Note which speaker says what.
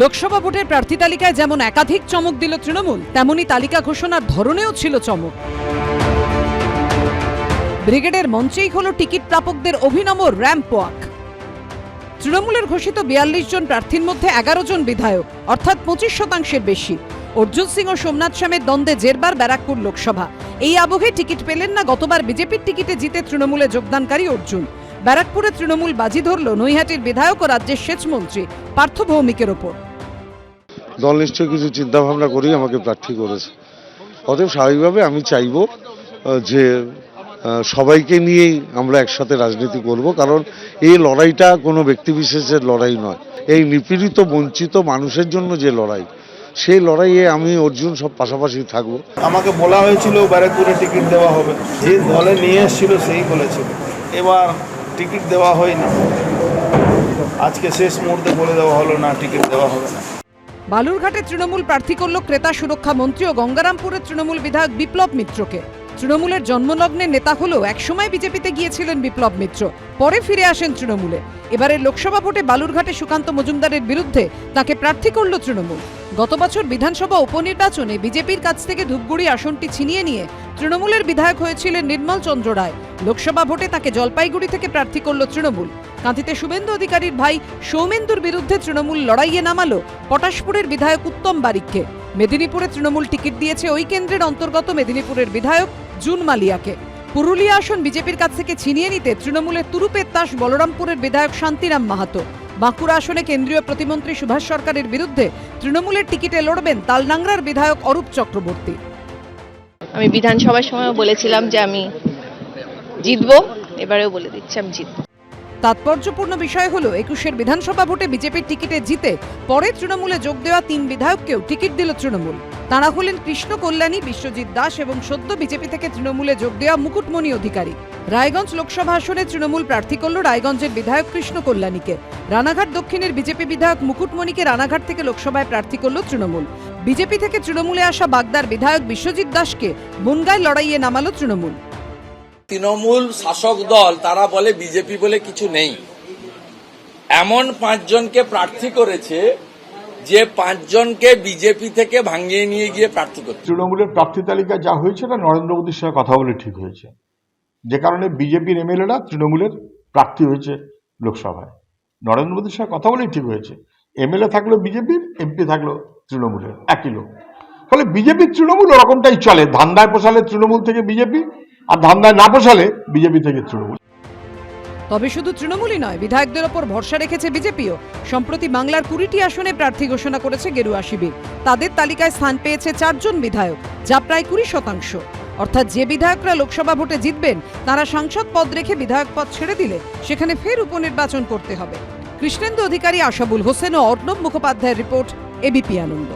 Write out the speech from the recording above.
Speaker 1: লোকসভা ভোটের প্রার্থী তালিকায় যেমন একাধিক চমক দিল তৃণমূল, তেমনি তালিকা ঘোষণার ধরনেও ছিল চমক। ব্রিগেডের মঞ্চেই হল টিকিট প্রাপকদের অভিনব র্যাম্প ওয়াক। তৃণমূলের ঘোষিত বিয়াল্লিশ জন প্রার্থীর মধ্যে এগারো জন বিধায়ক, অর্থাৎ পঁচিশ শতাংশের বেশি। অর্জুন সিং ও সোমনাথ শ্যামের দ্বন্দ্বে জেরবার ব্যারাকপুর লোকসভা। এই আবহে টিকিট পেলেন না গতবার বিজেপির টিকিটে জিতে তৃণমূলে যোগদানকারী অর্জুন। ব্যারাকপুরে তৃণমূল বাজি ধরল নৈহাটির বিধায়ক ও রাজ্যের সেচমন্ত্রী পার্থ ভৌমিকের ওপর।
Speaker 2: দল নিশ্চয়ই কিছু চিন্তা ভাবনা করেই আমাকে প্রার্থী করেছে। অতএব স্বাভাবিকভাবে আমি চাইব যে সবাইকে নিয়েই আমরা একসাথে রাজনীতি করব, কারণ এই লড়াইটা কোনো ব্যক্তিবিশেষের লড়াই নয়। এই নিপীড়িত, বঞ্চিত মানুষের জন্য যে লড়াই সেই লড়াইয়ে আমি অর্জুন সব পাশাপাশি থাকব।
Speaker 3: আমাকে বলা হয়েছিল ব্যারাকপুরে টিকিট দেওয়া হবে। যে দলে নিয়ে এসেছিল সেই বলেছিল। এবার টিকিট দেওয়া হয়নি। আজকে শেষ মুহূর্তে বলে দেওয়া হলো না টিকিট দেওয়া হবে না।
Speaker 1: বালুরঘাটে তৃণমূল প্রার্থী করল ক্রেতা সুরক্ষা মন্ত্রী ও গঙ্গারামপুরের তৃণমূল বিধায়ক বিপ্লব মিত্রকে। তৃণমূলের জন্মলগ্নের নেতা হলেও একসময় বিজেপিতে গিয়েছিলেন বিপ্লব মিত্র। পরে ফিরে আসেন তৃণমূলে। এবারের লোকসভা ভোটে বালুরঘাটে সুকান্ত মজুমদারের বিরুদ্ধে তাকে প্রার্থী করল তৃণমূল। গত বছর বিধানসভা উপনির্বাচনে বিজেপির কাছ থেকে ধূপগুড়ি আসনটি ছিনিয়ে নিয়ে তৃণমূলের বিধায়ক হয়েছিলেন নির্মল চন্দ্র রায়। লোকসভা ভোটে তাকে জলপাইগুড়ি থেকে প্রার্থী করল তৃণমূল। কাঁথিতে শুভেন্দু অধিকারীর ভাই সৌমেন্দুর বিরুদ্ধে তৃণমূল লড়াইয়ে নামালো পটাশপুরের বিধায়ক উত্তম বারিককে। মেদিনীপুরে তৃণমূল টিকিট দিয়েছে ওই কেন্দ্রের অন্তর্গত মেদিনীপুরের বিধায়ক জুন মালিয়াকে। পুরুলিয়া আসন বিজেপির কাছ থেকে ছিনিয়ে নিতে তৃণমূলের তুরুপের তাস বলরামপুরের বিধায়ক শান্তিরাম মাহাতো। বাঁকুড়া আসনে কেন্দ্রীয় প্রতিমন্ত্রী সুভাষ সরকারের বিরুদ্ধে তৃণমূলের টিকিটে লড়বেন তালনাংরার বিধায়ক অরূপ চক্রবর্তী।
Speaker 4: আমি বিধানসভার সময়ও বলেছিলাম যে আমি জিতবো, এবারেও বলে দিচ্ছি, আমি জিতবো।
Speaker 1: তাৎপর্যপূর্ণ বিষয় হলো, একুশের বিধানসভা ভোটে বিজেপির টিকিটে জিতে পরে তৃণমূলে যোগ দেওয়া তিন বিধায়ককেও টিকিট দিল তৃণমূল। তাঁরা হলেন কৃষ্ণ কল্যাণী, বিশ্বজিৎ দাস এবং সদ্য বিজেপি থেকে তৃণমূলে যোগ দেওয়া মুকুটমণি অধিকারী। রায়গঞ্জ লোকসভা আসনে তৃণমূল প্রার্থী করল রায়গঞ্জের বিধায়ক কৃষ্ণ কল্যাণীকে। রানাঘাট দক্ষিণের বিজেপি বিধায়ক মুকুটমণিকে রানাঘাট থেকে লোকসভায় প্রার্থী করল তৃণমূল। বিজেপি থেকে তৃণমূলে আসা বাগদার বিধায়ক বিশ্বজিৎ দাসকে বনগায় লড়াইয়ে নামালো তৃণমূল।
Speaker 5: তৃণমূল শাসক দল, তারা বলে বিজেপি বলে কিছু নেই। এমন পাঁচজনকে প্রার্থী করেছে যে পাঁচজনকে বিজেপি থেকে ভাঙিয়ে নিয়ে গিয়ে প্রার্থী করছে।
Speaker 6: তৃণমূলের প্রার্থী তালিকা যা হয়েছে না, নরেন্দ্র মোদীর সঙ্গে কথা বলে ঠিক হয়েছে। যে কারণে বিজেপির এমএলএরা তৃণমূলের প্রার্থী হয়েছে লোকসভায়। নরেন্দ্র মোদীর সঙ্গে কথা বলেই ঠিক হয়েছে। এমএলএ থাকল বিজেপির এমপি থাকল তৃণমূলের, একই লোক। ফলে বিজেপির তৃণমূল ওরকমটাই চলে। ধান্দায় পোষালে তৃণমূল থেকে বিজেপি আর ধান্দায় না পোষালে বিজেপি থেকে তৃণমূল।
Speaker 1: তবে শুধু তৃণমূলই নয়, বিধায়কদের ওপর ভরসা রেখেছে বিজেপিও। সম্প্রতি বাংলার কুড়িটি আসনে প্রার্থী ঘোষণা করেছে গেরুয়া শিবির। তাদের তালিকায় স্থান পেয়েছে চারজন বিধায়ক, যা প্রায় কুড়ি শতাংশ। অর্থাৎ যে বিধায়করা লোকসভা ভোটে জিতবেন, তারা সাংসদ পদ রেখে বিধায়ক পদ ছেড়ে দিলে সেখানে ফের উপনির্বাচন করতে হবে। কৃষ্ণেন্দু অধিকারী আশাবুল হোসেন ও অর্ণব মুখোপাধ্যায়ের রিপোর্ট, এবিপি আনন্দ।